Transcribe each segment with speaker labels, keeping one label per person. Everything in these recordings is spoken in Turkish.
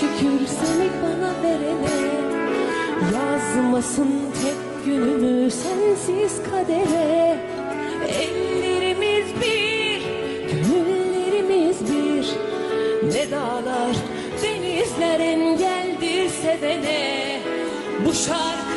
Speaker 1: şükür seni bana verene. Yazmasın tek günümü sensiz kadere. Ellerimiz bir, gönüllerimiz bir. Ne dağlar, denizler engeldir sevene. Bu şarkı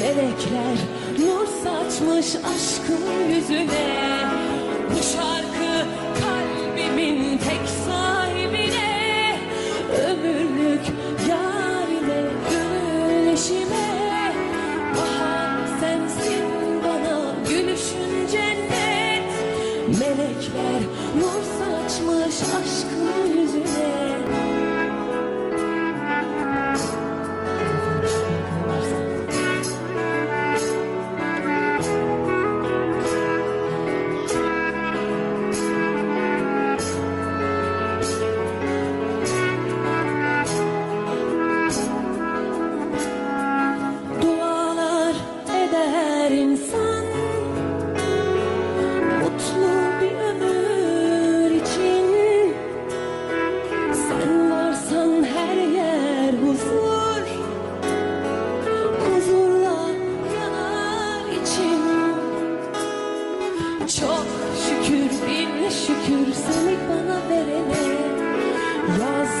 Speaker 1: Melekler nur saçmış aşkın yüzüne. Bu şarkı kalbimin tek sahibine. Ömürlük yarime gönül eşime. Bahar sensin bana gülüşün cennet. Melekler nur saçmış aşkın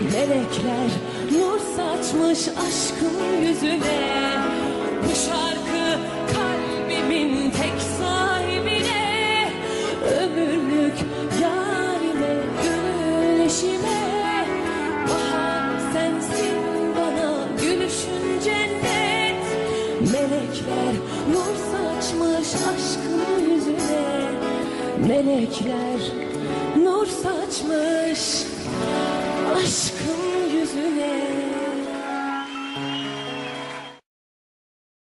Speaker 1: Melekler nur saçmış aşkın yüzüne. Bu şarkı kalbimin tek sahibine. Ömürlük yarime gönül eşime Bahar sensin bana gülüşün cennet Melekler nur saçmış aşkın yüzüne. Melekler nur saçmış yüzüne